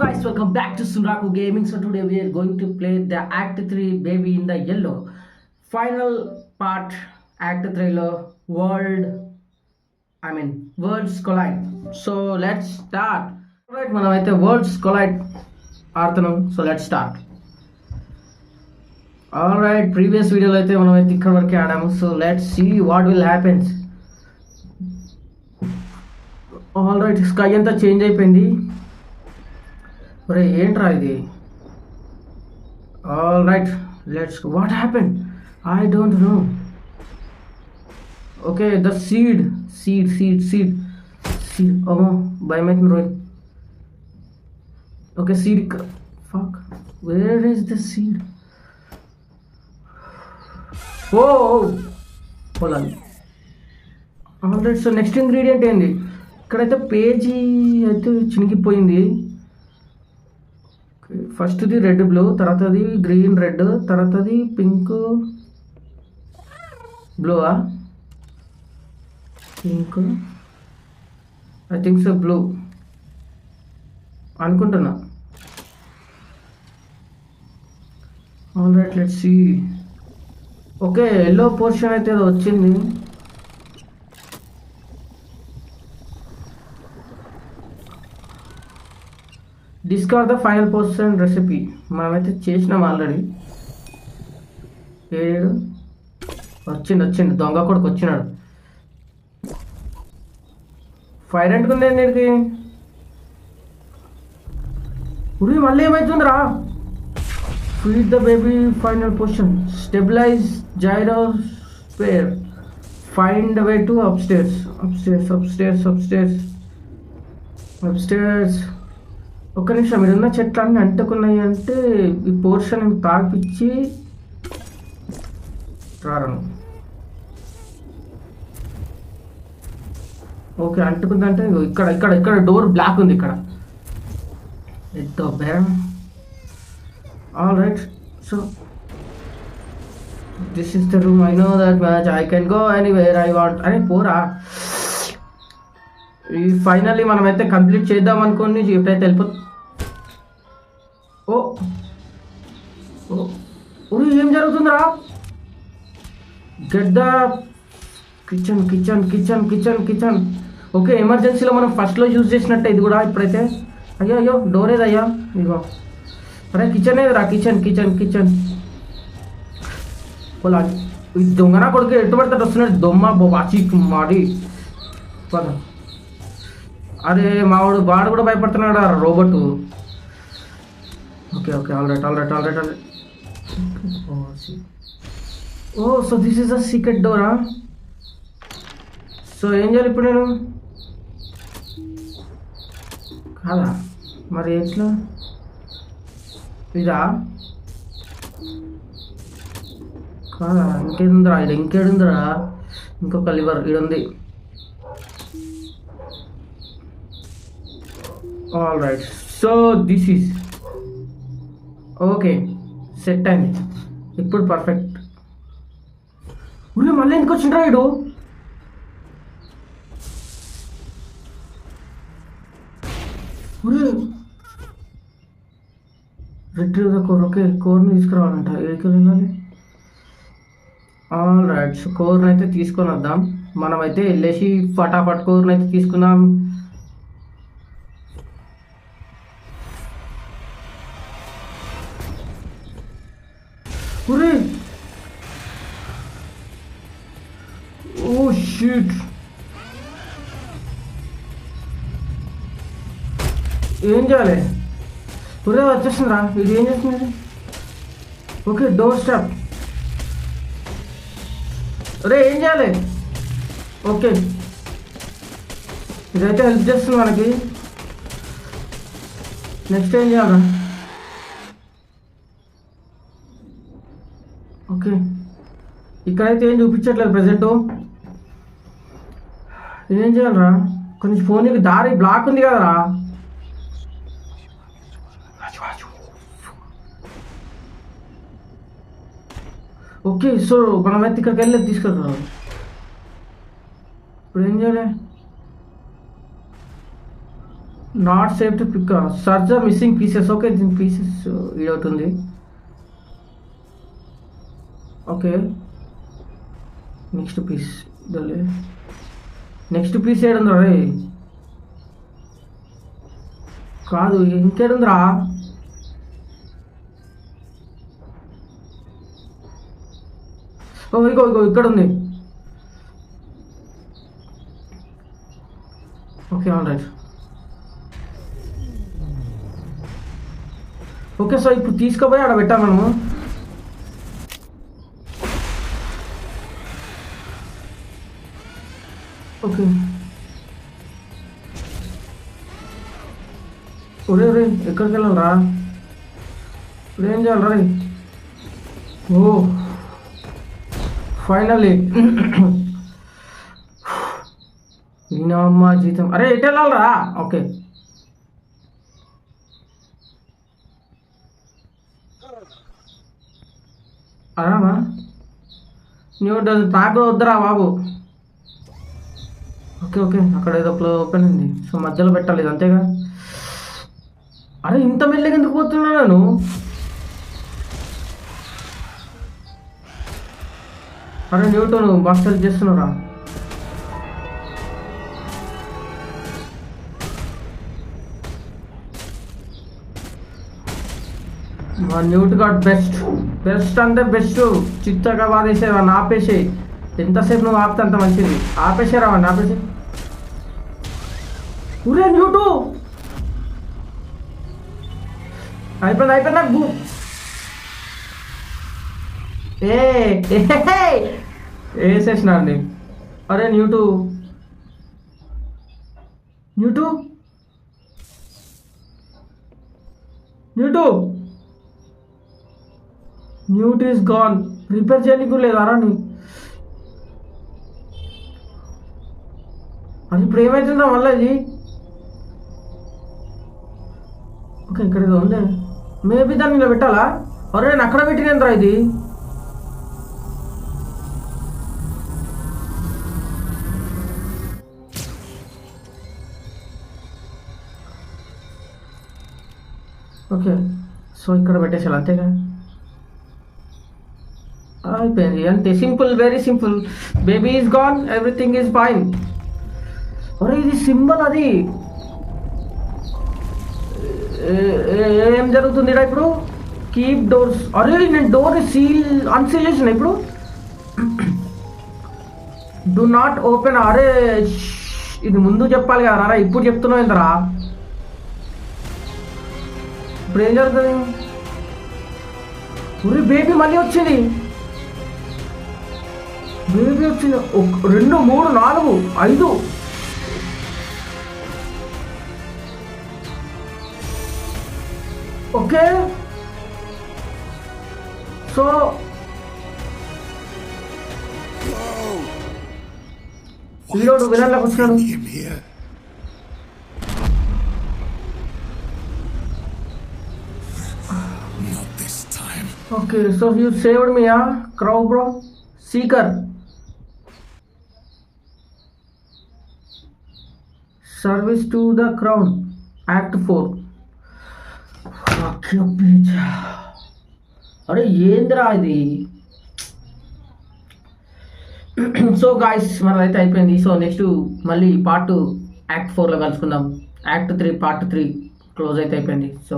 guys, welcome back to Sunraku Gaming. So today we are going to play the Act 3 Baby in the Yellow. Final part Act 3 lo World I mean Worlds Collide. So let's start. Alright, మనమైతే Worlds Collide ఆడుతున్నాం so let start all right previous వీడియోలో అయితే మనం అయితే ఇక్కడ వరకే ఆడాము so let see what will happens all right sky అంతా చేంజ్ అయిపోయింది ఒరే ఏంట్రా ఇది? All right let's what happen I don't know okay the seed seed seed seed seed ఓమో భయమైతుంది Rohit okay seed fuck where is the seed ఓ పొలాలి already so next ingredient ఏంది? ఇక్కడైతే page అయితే చినిగిపోయింది. ఫస్ట్ది రెడ్ బ్లూ తర్వాతది గ్రీన్ రెడ్ తర్వాతది pink బ్లూవా pink? I think so blue. అనుకుంటున్నా. All right let see okay yellow portion అయితే వచ్చింది. Discover the final portion recipe మనమైతే చేసినాం ఆల్రెడీ ఏడు. వచ్చిండు వచ్చిండు. దొంగ కొడుకు వచ్చినాడు. ఫైర్ అంటుకుంది నీడికి? ఉరి మళ్ళీ ఏమవుతుందిరా feed the baby final position stabilize gyrosphere find way to upstairs upstairs upstairs upstairs upstairs ఒక ఒక్క నిమిషం మీరున్న చెట్లు అన్నీ అంటుకున్నాయి అంటే ఈ పోర్షన్ తాకిపించి రాను ఓకే అంటుకుందంటే ఇక్కడ ఇక్కడ ఇక్కడ డోర్ బ్లాక్ ఉంది ఇక్కడ. ఎంతో బేరం all right so this is the room I know that match I can go anywhere I want అని పోరా. ఈ ఫైనల్లీ మనమైతే కంప్లీట్ చేద్దాం అనుకుని ఎప్పుడైతే వెళ్ళిపో ఏం జరుగుతుందిరా? Get the kitchen kitchen kitchen kitchen kitchen. Okay ఎమర్జెన్సీలో మనం ఫస్ట్లో యూజ్ చేసినట్టే ఇది కూడా ఇప్పుడైతే. అయ్యో అయ్యో డోర్ ఏదయ్యా ఇదిగో. అరే కిచెన్ ఏదిరా? Kitchen kitchen kitchen. పోలా ఈ దొంగన కొడుకు ఎటు పడతాడు వస్తున్నాడు? దొమ్మ బాచి మాడి పద. అరే మావాడు వాడు కూడా భయపడుతున్నాడు? ఆ robot. Okay okay all right all right all right all oh so this is a secret Dora సో ఏం చేయాలి ఇప్పుడు నేను? కాదా? మరి ఎట్లా? ఇదా? కాదా? ఇంకేందిరా? ఇది ఇంకేడుందిరా? ఇంకొక లివర్ ఇది ఉంది all right so this is okay set అయింది ఇప్పుడు పర్ఫెక్ట్ ఉల్లి మళ్ళీ ఎందుకు వచ్చిండ్రా వీడు? రిట్రీవ్ ద కోర్ ఓకే కోర్ని తీసుకురావాలంట. ఏకి వెళ్ళాలి? ఆల్ రైట్ సో కోర్ని అయితే తీసుకొని వద్దాం మనమైతే వెళ్ళేసి ఫటాఫట్ కోర్ని అయితే తీసుకుందాం. ఒరే ఓ షిట్ ఏం చేయాలి ఒరే వచ్చేస్తుందిరా ఇది ఏం చేస్తుంది ఓకే డోర్ స్టాప్ ఒరే ఏం చేయాలి ఓకే ఇదైతే హెల్ప్ చేస్తుంది మనకి నెక్స్ట్ ఏం చేయాలరా ఓకే. ఇక్కడైతే ఏం చూపించట్లేదు ప్రజెంట్. ఏం చేయాలరా? కొంచెం ఫోన్కి దారి బ్లాక్ ఉంది కదరా. ఓకే సో మనమైతే ఇక్కడికి వెళ్ళి తీసుకెళ్తాం. ఇప్పుడు ఏం చేయాలి? నాట్ సేఫ్ టు పిక్ సర్జా మిస్సింగ్ పీసెస్ ఓకే దీని పీసెస్ ఈడౌట్ uh, ఓకే. నెక్స్ట్ పీస్ ఇదలే. నెక్స్ట్ పీస్ ఏడుందా రే? కాదు ఇంకేడుందిరా? ఓ ఇగో ఇగో ఇక్కడ ఉంది okay all right. Okay sir ఇప్పుడు తీసుకుపోయి ఆడ పెట్టాం మనము. ఓకే. ఒరే రే ఎక్కడికి వెళ్ళాలరా ఇప్పుడు ఏం చేయాలరా రే? ఓ ఫైనలీ. ఈయనమ్మ జీతం. అరే ఎటు వెళ్ళాలరా ఓకే. అరామా? నువ్వు నాకు కూడా వద్దురా బాబు. Okay okay. అక్కడ ఏదో ఒక ఓపెన్ ఉంది. సో మధ్యలో పెట్టాలి ఇది అంతేగా? అరే ఇంత మెల్లగా ఎందుకు పోతున్నా నేను అరే న్యూటన్ నువ్వు హెల్ప్ చేస్తున్నారా? మా న్యూట్ గాట్ బెస్ట్. బెస్ట్ అంటే బెస్ట్. చిత్తగా బాధేసే ఆపేసే ఎంతసేపు నువ్వు ఆపితే అంత మంచిది. ఆపేసారా వాడిని ఆపేసి ఊరే న్యూటు అయిపోయింది అయిపోయింది నాకు భూ ఏ వేసేసిన అండి? అరే newt newt newt newt is gone repair చేయడానికి కూడా అరాని అది ఇప్పుడు ఏమవుతుందా మళ్ళీ ఓకే ఇక్కడ ఏదో ఉంది మేబీ దాన్ని ఇలా పెట్టాలా? అరే నేను అక్కడ పెట్టినంతరా ఇది? ఓకే సో ఇక్కడ పెట్టేసాను అంతేగా? అయిపోయింది. అంతే simple very simple. Baby is gone everything is fine అరే ఇది సింబల్ అది. ఏం జరుగుతుంది ఇప్పుడు? కీప్ డోర్స్ అరే నేను డోర్ సీల్ అన్సీల్ చేసిన ఇప్పుడు? డు నాట్ ఓపెన్ అరే ఇది ముందు చెప్పాలి కదా రా ఇప్పుడు చెప్తున్నావు ఏంటరా ఇప్పుడు ఏం జరుగుతుంది? ఉరి బేబీ మళ్ళీ వచ్చింది. బేబీ వచ్చింది. రెండు మూడు నాలుగు ఐదు. ఓకే సో వీడోడు వినర్లోకి వచ్చినాడు him here. Not this time. Okay so you saved me ఆ crow bro seeker service to the crown act four అరే ఏందిరా ఇది? సో గాయస్ మనదైతే అయిపోయింది. సో నెక్స్ట్ మళ్ళీ పార్ట్ యాక్ట్ ఫోర్లో కలుసుకుందాం. Act three part three close అయితే అయిపోయింది. సో